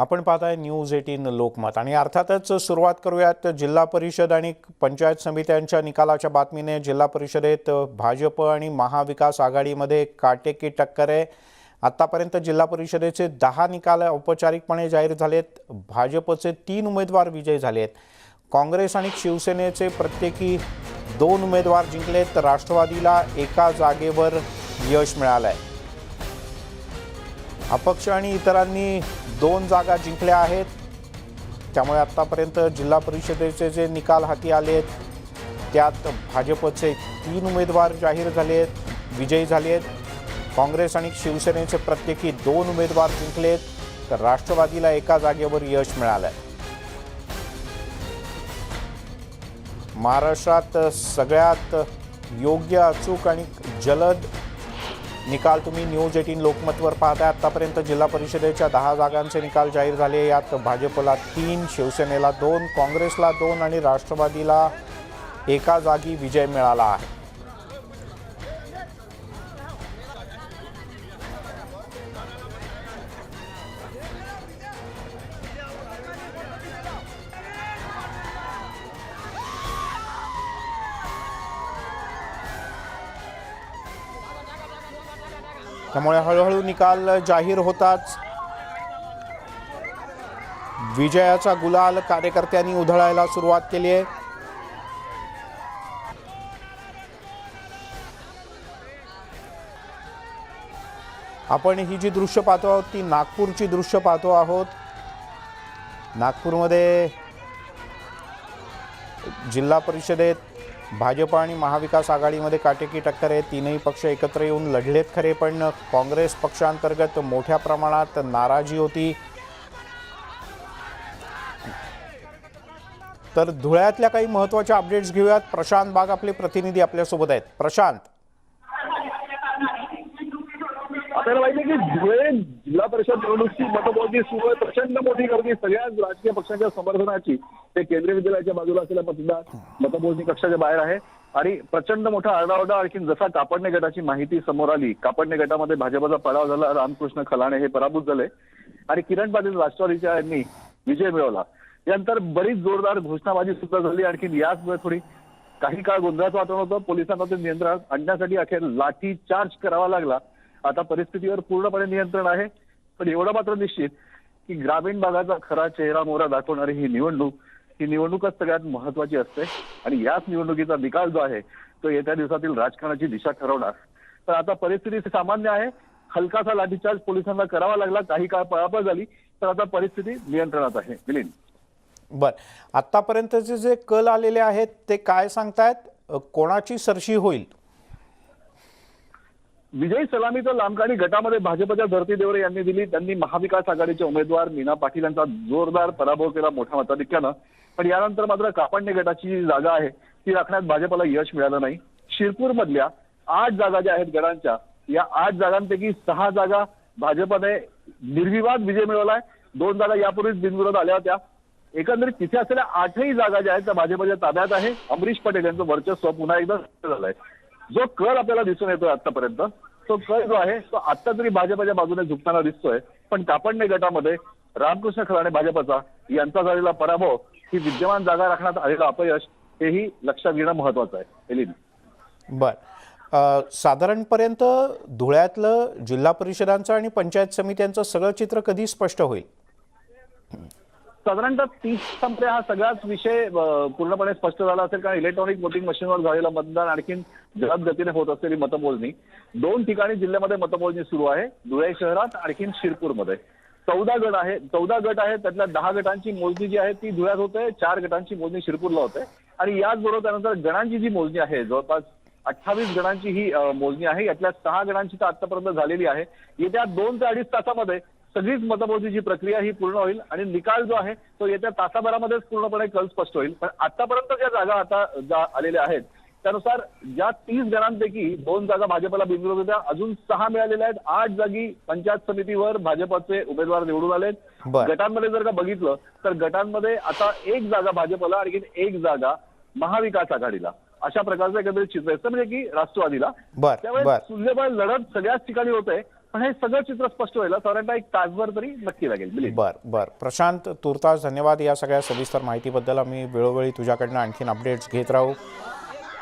आपण पाहत आहे न्यूज एटीन लोकमत. आणि अर्थातच सुरुवात करूयात जिल्हा परिषद आणि पंचायत समित्यांच्या निकालाच्या बातमीने. जिल्हा परिषदेत भाजप आणि महाविकास आघाडीमध्ये काटेकी टक्कर. आहे आत्तापर्यंत जिल्हा परिषदेचे दहा निकाल औपचारिकपणे जाहीर झालेत. भाजपचे तीन उमेदवार विजयी झाले आहेत काँग्रेस आणि शिवसेनेचे प्रत्येकी दोन उमेदवार जिंकलेत. राष्ट्रवादीला एका जागेवर यश मिळालं आहे अपक्ष आणि इतरांनी दोन जागा जिंकल्या आहेत. त्यामुळे आत्तापर्यंत जिल्हा परिषदेचे जे निकाल हाती आले आहेत त्यात भाजपचे तीन उमेदवार जाहीर झाले आहेत विजयी झाले आहेत. काँग्रेस आणि शिवसेनेचे प्रत्येकी दोन उमेदवार जिंकलेत तर राष्ट्रवादीला एका जागेवर यश मिळालं आहे महाराष्ट्रात सगळ्यात योग्य अचूक आणि जलद निकाल तुम्ही न्यूज एटीन लोकमतवर पाहताय. आतापर्यंत जिल्हा परिषदेच्या दहा जागांचे निकाल जाहीर झाले. यात भाजपला तीन शिवसेनेला दोन काँग्रेसला दोन आणि राष्ट्रवादीला एका जागी विजय मिळाला आहे. त्यामुळे हळूहळू निकाल जाहीर होताच. विजयाचा गुलाल कार्यकर्त्यांनी उधळायला सुरुवात केली आहे. आपण ही जी दृश्य पाहतो आहोत ती नागपूरची दृश्य पाहतो आहोत. नागपूरमध्ये जिल्हा परिषदेत भाजप आणि महाविकास आघाडीमध्ये काटेकी टक्कर आहे. तीनही पक्ष एकत्र येऊन लढलेत खरे पण काँग्रेस पक्षांतर्गत मोठ्या प्रमाणात नाराजी होती. तर धुळ्यातल्या काही महत्त्वाच्या अपडेट्स घेऊयात. प्रशांत बाग आपले प्रतिनिधी आपल्यासोबत आहेत. प्रशांत. आपल्याला माहिती की धुळे जिल्हा परिषद निवडणुकीची मतमोजणी सुरू आहे. प्रचंड मोठी गर्दी. सगळ्याच राजकीय पक्षांच्या समर्थनाची. ते केंद्रीय विद्यालयाच्या बाजूला असलेल्या मतदार मतमोजणी कक्षाच्या बाहेर आहे. आणि प्रचंड मोठा आरडाओरडा आणखी जसा कापडणे गटाची माहिती समोर आली कापडणे गटामध्ये भाजपचा पराव झाला. रामकृष्ण खलाणे हे पराभूत झाले. आणि किरण पाटील राष्ट्रवादीच्या यांनी विजय मिळवला. यानंतर बरीच जोरदार घोषणाबाजी सुद्धा झाली. आणखी याचमुळे थोडी काही काळ गोंधळाचं वातावरण होतं. पोलिसांना ते नियंत्रणात आणण्यासाठी अखेर लाठी चार्ज करावा लागला. आता परिस्थितीवर पूर्णपणे नियंत्रण आहे. पण एवढं मात्र निश्चित की ग्रामीण भागाचा खरा चेहरा मोहरा दाखवणारी ही निवडणूक ही निवडणूकच सगळ्यात महत्वाची असते. आणि याच निवडणुकीचा निकाल जो आहे तो येत्या दिवसातील राजकारणाची दिशा ठरवणार. तर आता परिस्थिती सामान्य आहे. हलकासा लाठीचार्ज पोलिसांना करावा लागला काही काळ पळापळ झाली तर आता परिस्थिती नियंत्रणात आहे. मिलिंद. बर. आतापर्यंतचे जे कल आलेले आहेत ते काय सांगतायत? कोणाची सरशी होईल? विजय सलामी तर लांबकाणी गटामध्ये भाजपच्या धरती देवरे यांनी दिली. त्यांनी महाविकास आघाडीचे उमेदवार मीना पाटील यांचा जोरदार पराभव केला मोठ्या मताधिक्यानं. पण यानंतर मात्र कापडणे गटाची जी जागा आहे ती राखण्यात भाजपला यश मिळालं नाही. शिरपूर मधल्या आठ जागा ज्या आहेत गटांच्या या आठ जागांपैकी सहा जागा भाजपने निर्विवाद विजय मिळवलाय दोन जागा यापूर्वीच बिनविरोध आल्या होत्या. एकंदरीत तिथे असलेल्या आठही जागा ज्या आहेत त्या भाजपच्या ताब्यात आहे. अमरीश पटेल यांचं वर्चस्व पुन्हा एकदा झालंय. जो कल आपल्याला दिसून येतोय आतापर्यंत तो कल जो आहे तो आता तरी भाजपाच्या बाजूने झुकताना दिसतोय. पण कापडणे गटामध्ये रामकृष्ण खराणे भाजपचा यांचा झालेला पराभव ही विद्यमान जागा राखण्यात आलेलं अपयश हेही लक्षात घेणं महत्वाचं आहे. एलिन. बर. साधारणपर्यंत धुळ्यातलं जिल्हा परिषदांचं आणि पंचायत समित्यांचं सगळं चित्र कधी स्पष्ट होईल? साधारणतः तीस संपले हा सगळाच विषय पूर्णपणे स्पष्ट झाला असेल कारण इलेक्ट्रॉनिक वोटिंग मशीनवर झालेलं मतदान आणखीन जलद गतीने होत असलेली मतमोजणी. दोन ठिकाणी जिल्ह्यामध्ये मतमोजणी सुरू आहे. धुळे शहरात आणखीन शिरपूरमध्ये. चौदा गट आहे चौदा गट आहे त्यातल्या दहा गटांची मोजणी जी आहे ती धुळ्यात होते चार गटांची मोजणी शिरपूरला होते. आणि याचबरोबर त्यानंतर गणांची जी मोजणी आहे जवळपास अठ्ठावीस गणांची ही मोजणी आहे. यातल्या सहा गणांची तर आतापर्यंत झालेली आहे. येत्या दोन ते अडीच तासामध्ये सगळीच मतमोजणीची प्रक्रिया ही पूर्ण होईल आणि निकाल जो आहे तो येत्या तासाभरामध्येच पूर्णपणे कल स्पष्ट होईल. पण आतापर्यंत ज्या जागा आता ज्या आलेल्या आहेत त्यानुसार ज्या तीस गणांपैकी दोन जागा भाजपला बिनविरोध होत्या अजून सहा मिळालेल्या आहेत. आठ जागी पंचायत समितीवर भाजपचे उमेदवार निवडून आलेत. गटांमध्ये जर का बघितलं तर गटांमध्ये आता एक जागा भाजपला आणखी एक जागा महाविकास आघाडीला. अशा प्रकारचं एकंदरीत चित्र आहे. म्हणजे की राष्ट्रवादीला. त्यामुळे तुल्यबळ लढत सगळ्याच ठिकाणी होते पण हे सगळं चित्र स्पष्ट व्हायला साधारणतः एक तासभर तरी नक्की लागेल. बर बर. प्रशांत तुर्तास धन्यवाद या सगळ्या सविस्तर माहितीबद्दल. आम्ही वेळोवेळी तुझ्याकडनं आणखीन अपडेट्स घेत राहू.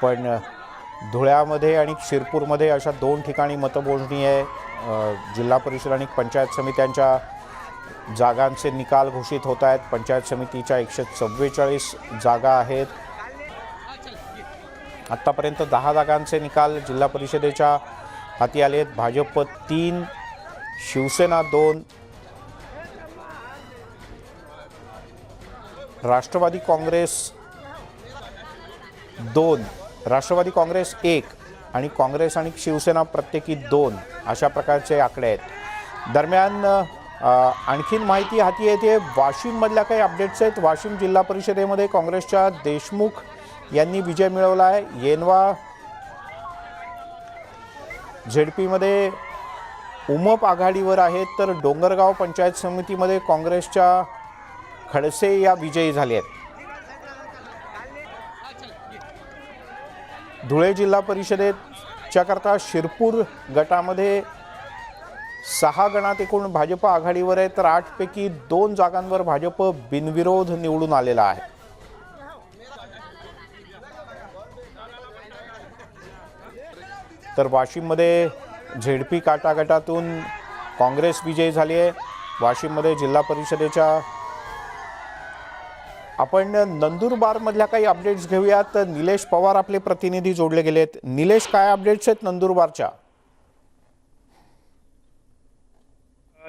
पण धुळ्यामध्ये आणि शिरपूरमध्ये अशा दोन ठिकाणी मतमोजणी आहे जिल्हा परिषद आणि पंचायत समित्यांच्या जागांचे निकाल घोषित होत आहेत. पंचायत समितीच्या एकशे चव्वेचाळीस जागा आहेत. आत्तापर्यंत दहा जागांचे निकाल जिल्हा परिषदेच्या हाती आले आहेत भाजप तीन शिवसेना दोन. राष्ट्रवादी काँग्रेस दोन. राष्ट्रवादी काँग्रेस एक आणि काँग्रेस आणि शिवसेना प्रत्येकी दोन अशा प्रकारचे आकडे आहेत. दरम्यान आणखीन माहिती हाती येते. वाशिममधल्या काही अपडेट्स आहेत. वाशिम जिल्हा परिषदेमध्ये काँग्रेसच्या देशमुख यांनी विजय मिळवला आहे. येनवा झेडपीमध्ये उमप आघाडीवर आहेत तर डोंगरगाव पंचायत समितीमध्ये काँग्रेसच्या खडसे या विजयी झाले आहेत. धुळे जिल्हा परिषदेच्या करता शिरपूर गटामध्ये सहा गणात एकूण भाजप आघाडीवर आहे तर आठपैकी दोन जागांवर भाजप बिनविरोध निवडून आलेला आहे. तर वाशिममध्ये झेडपी काटा गटातून काँग्रेस विजयी झाली आहे. वाशिममध्ये जिल्हा परिषदेच्या आपण नंदुरबारमधल्या काही अपडेट्स घेऊयात. निलेश पवार आपले प्रतिनिधी जोडले गेलेत. निलेश काय अपडेट्स आहेत नंदुरबारच्या?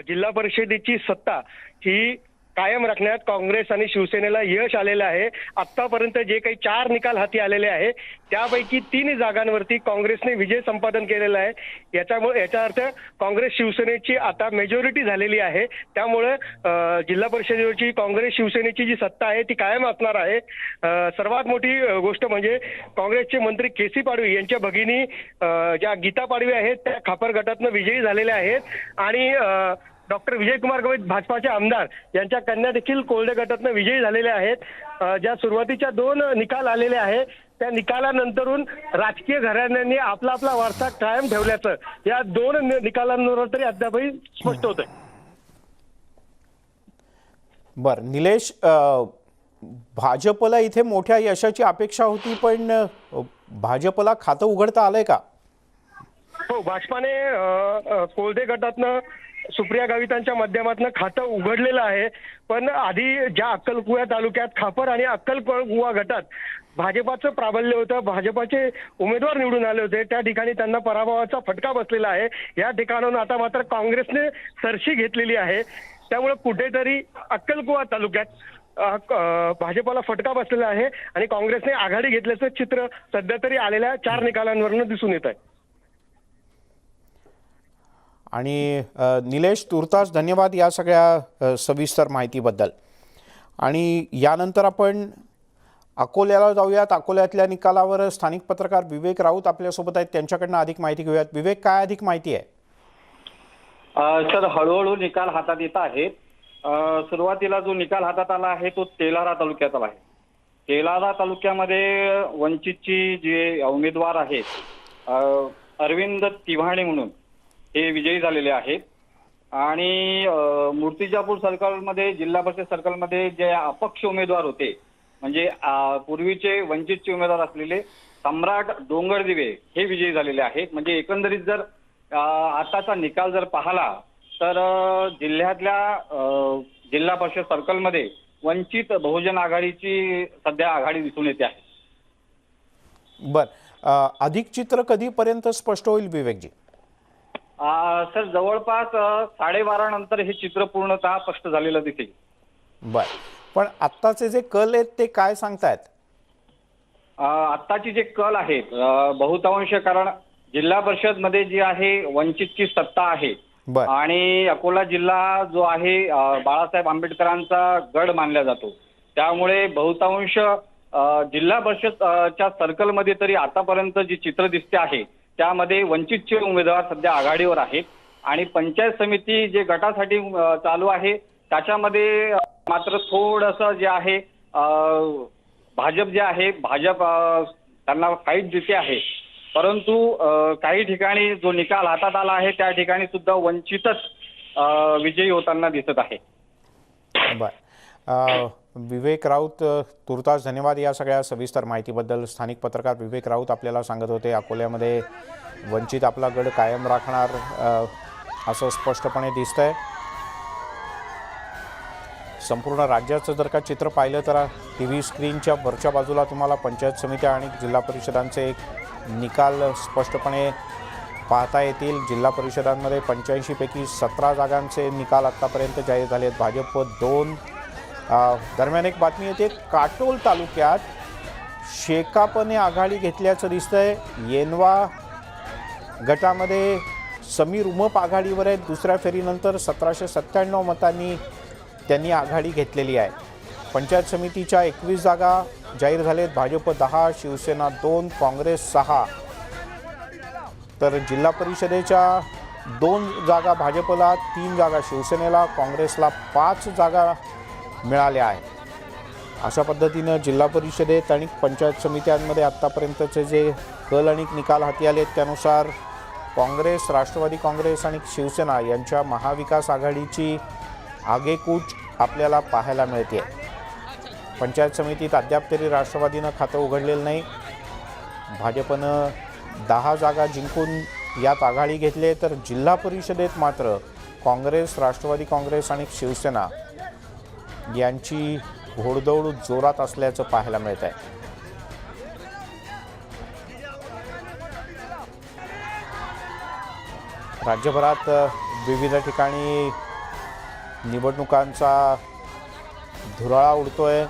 जिल्हा परिषदेची सत्ता ही कायम राखण्यात काँग्रेस आणि शिवसेनेला यश आलेलं आहे. आतापर्यंत जे काही चार निकाल हाती आलेले आहे त्यापैकी तीन जागांवरती काँग्रेसने विजय संपादन केलेला आहे. याच्यामुळे याचा अर्थ काँग्रेस शिवसेनेची आता मेजॉरिटी झालेली आहे. त्यामुळे जिल्हा परिषदेवरची काँग्रेस शिवसेनेची जी सत्ता आहे ती कायम असणार आहे. सर्वात मोठी गोष्ट म्हणजे काँग्रेसचे मंत्री के सी पाडवी यांच्या भगिनी ज्या गीता पाडवी आहेत त्या खापर गटातनं विजयी झालेल्या आहेत. आणि डॉक्टर विजयकुमार गवई भाजपाचे आमदार यांच्या कन्या देखील कोल्हे गटातनं विजयी झालेल्या आहेत. ज्या सुरुवातीच्या दोन निकाल आलेले आहे त्या निकालानंतरून राजकीय घराण्यांनी आपला आपला वारसा कायम ठेवल्याचं या दोन निकालांवर तरी अद्यापही स्पष्ट होत आहे बर निलेश अ, भाजपला इथे मोठ्या यशाची अपेक्षा होती पण भाजपला खातं उघडता आलंय का? हो भाजपाने कोल्हे गटातनं सुप्रिया गावितांच्या माध्यमातून खातं उघडलेलं आहे. पण आधी ज्या अक्कलकुवा तालुक्यात खापर आणि अक्कलकुवा गटात भाजपाचं प्राबल्य होतं. भाजपाचे उमेदवार निवडून आले होते. त्या ठिकाणी त्यांना पराभवाचा फटका बसलेला आहे. या ठिकाणाहून आता मात्र काँग्रेसने सरशी घेतलेली आहे. त्यामुळे कुठेतरी अक्कलकुवा तालुक्यात भाजपाला फटका बसलेला आहे आणि काँग्रेसने आघाडी घेतल्याचं चित्र सध्या तरी आलेल्या चार निकालांवरून दिसून येत आहे. आणि निलेश तुर्तास धन्यवाद या सगळ्या सविस्तर माहितीबद्दल. आणि यानंतर आपण अकोल्याला जाऊयात. अकोल्यातल्या निकालावर स्थानिक पत्रकार विवेक राऊत आपल्यासोबत आहेत. त्यांच्याकडनं अधिक माहिती घेऊयात. विवेक काय अधिक माहिती आहे? सर हळूहळू निकाल हातात येत आहेत. सुरुवातीला जो निकाल हातात आला आहे तो तेलारा तालुक्यात आला आहे. तेलारा तालुक्यामध्ये वंचितची जे उमेदवार आहेत अरविंद तिव्हाणे म्हणून हे विजयी झालेले आहेत. आणि मूर्तिजापूर सर्कलमध्ये जिल्हा परिषद सर्कलमध्ये जे अपक्ष उमेदवार होते म्हणजे पूर्वीचे वंचितचे उमेदवार असलेले सम्राट डोंगरदिवे हे विजयी झालेले आहेत. म्हणजे एकंदरीत जर आताचा निकाल जर पाहिला तर जिल्ह्यातल्या जिल्हा परिषद सर्कलमध्ये वंचित बहुजन आघाडीची सध्या आघाडी दिसून येते आहे. बर. अधिक चित्र कधीपर्यंत स्पष्ट होईल विवेकजी? सर जवळपास साडेबारा नंतर हे चित्र पूर्णतः स्पष्ट झालेलं दिसेल. बर. पण आत्ताचे जे कल आहेत ते काय सांगतायत? आत्ताची जे कल आहेत बहुतांश कारण जिल्हा परिषदमध्ये जी आहे वंचितची सत्ता आहे. आणि अकोला जिल्हा जो आहे बाळासाहेब आंबेडकरांचा गड मानला जातो. त्यामुळे बहुतांश जिल्हा परिषद अ, च्या सर्कलमध्ये तरी आतापर्यंत जी चित्र दिसते आहे त्यामध्ये वंचितचे उमेदवार सध्या आघाडीवर आहेत. आणि पंचायत समिती जे गटासाठी चालू आहे त्याच्यामध्ये मात्र थोडंसं जे आहे भाजप जे आहे भाजप त्यांना काहीच जिथे आहे. परंतु काही ठिकाणी जो निकाल हातात आला आहे त्या ठिकाणी सुद्धा वंचितच विजयी होताना दिसत आहे. बर. विवेक राऊत तुर्तास धन्यवाद या सगळ्या सविस्तर माहितीबद्दल. स्थानिक पत्रकार विवेक राऊत आपल्याला सांगत होते अकोल्यामध्ये वंचित आपला गड कायम राखणार असं स्पष्टपणे दिसतंय. संपूर्ण राज्याचं जर का चित्र पाहिलं तर टी व्ही स्क्रीनच्या वरच्या बाजूला तुम्हाला पंचायत समित्या आणि जिल्हा परिषदांचे एक निकाल स्पष्टपणे पाहता येतील. जिल्हा परिषदांमध्ये पंच्याऐंशीपैकी सतरा जागांचे निकाल आत्तापर्यंत जाहीर झाले आहेत भाजप दोन दरम्यान एक बातमी येते. काटोल तालुक्यात शेकापने आघाडी घेतल्याचं दिसतंय. येनवा गटामध्ये समीर उमप आघाडीवर आहेत. दुसऱ्या फेरीनंतर सतराशे सत्त्याण्णव मतांनी त्यांनी आघाडी घेतलेली आहे. पंचायत समितीच्या एकवीस जागा जाहीर झालेत. भाजप दहा शिवसेना दोन काँग्रेस सहा. तर जिल्हा परिषदेच्या दोन जागा भाजपला तीन जागा शिवसेनेला काँग्रेसला पाच जागा मिळाल्या आहेत अशा पद्धतीनं जिल्हा परिषदेत आणि पंचायत समित्यांमध्ये आत्तापर्यंतचे जे कल आणि निकाल हाती आले आहेत त्यानुसार काँग्रेस राष्ट्रवादी काँग्रेस आणि शिवसेना यांच्या महाविकास आघाडीची आगेकूच आपल्याला पाहायला मिळते. पंचायत समितीत अद्याप तरी राष्ट्रवादीनं खातं उघडलेलं नाही. भाजपनं दहा जागा जिंकून यात आघाडी घेतली आहे तर जिल्हा परिषदेत मात्र काँग्रेस राष्ट्रवादी काँग्रेस आणि शिवसेना यांची घोडदौड जोरात असल्याचं पाहायला मिळत आहे. राज्यभरात विविध ठिकाणी निवडणुकांचा धुराळा उडतोय.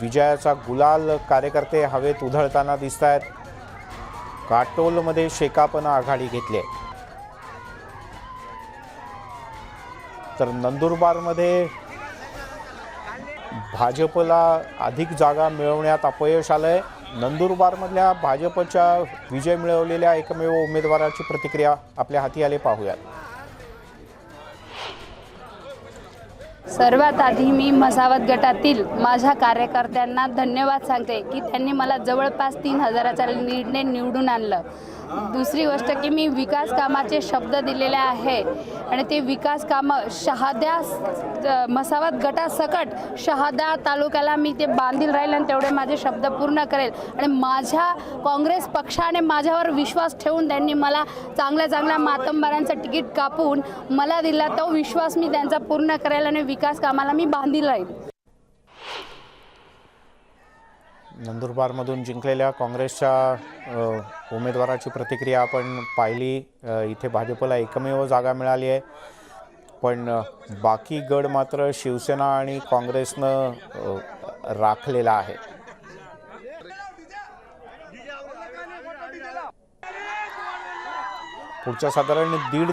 विजयाचा गुलाल कार्यकर्ते हवेत उधळताना दिसत आहेत काटोलमध्ये शेकापनं आघाडी घेतली आहे. तर नंदुरबारमध्ये भाजपला अधिक जागा मिळवण्यात अपयश आलं आहे नंदुरबारमधल्या भाजपच्या विजय मिळवलेल्या एकमेव उमेदवाराची प्रतिक्रिया आपल्या हाती आले पाहूयात. सर्वात आधी मी मसावत गटातील माझ्या कार्यकर्त्यांना धन्यवाद सांगते की त्यांनी मला जवळपास तीन हजाराचा निर्णय निवडून आणलं. दुसरी गोष्ट की मी विकास कामाचे शब्द दिलेले आहे आणि ते विकास कामं शहाद्या मसावत गटासकट शहादा तालुक्याला मी ते बांधील राहील आणि तेवढे माझे शब्द पूर्ण करेल. आणि माझ्या काँग्रेस पक्षाने माझ्यावर विश्वास ठेवून त्यांनी मला चांगल्या चांगल्या मातंबारांचं तिकीट कापून मला दिला तो विश्वास मी त्यांचा पूर्ण करेल आणि विकास कामाला मी बांधील राहील नंदुरबारमधून जिंकलेल्या काँग्रेसच्या उमेदवाराची प्रतिक्रिया आपण पाहिली. इथे भाजपला एकमेव जागा मिळाली आहे. पण बाकी गड मात्र शिवसेना आणि काँग्रेसनं राखलेला आहे. पुढच्या साधारण दीड ते